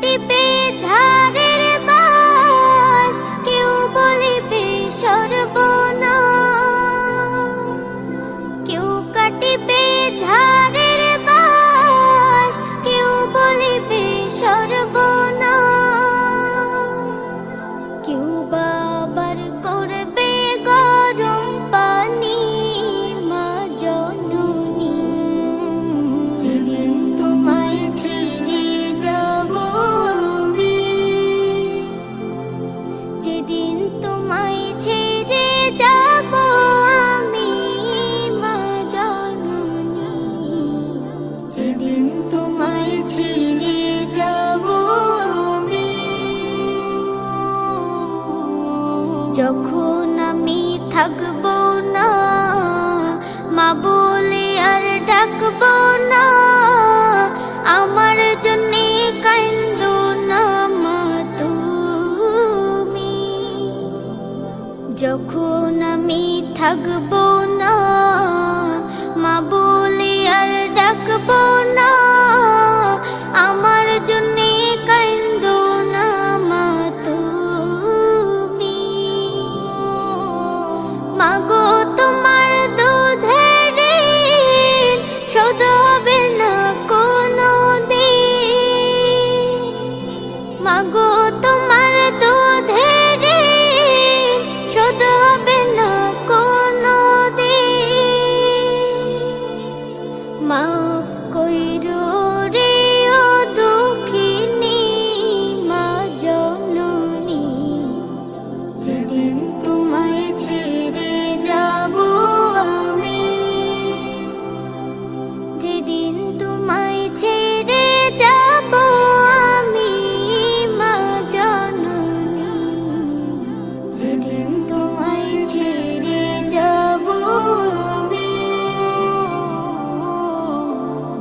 কাটিবে ঝাড়ের থাকব না, মা বলে আর ডাকবো না। আমার জন্য কান্দো না, মা তুমি। যখন আমি থাকব না, মা বলে আর ডাকবো না মাগো তোমার দুধের হবে না কোনো দিন মাফ কইরো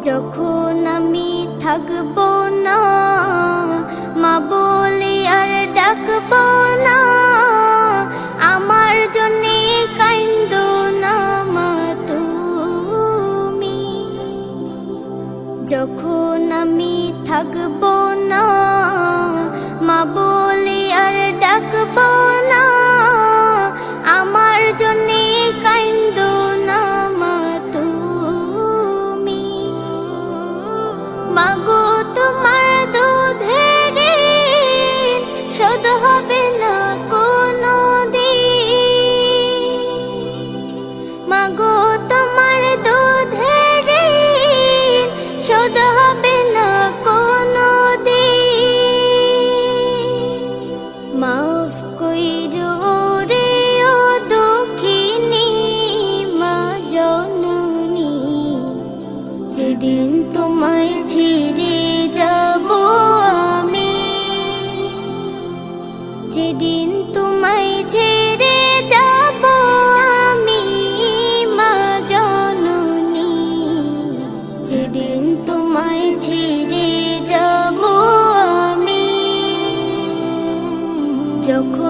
যখন আমি থাকব না, মা বলে আর ডাকবো না, আমার জন্যে কাইন্দো না মা তুমি। যখন আমি থাকব না, মা বলে আর ডাকবো Joko.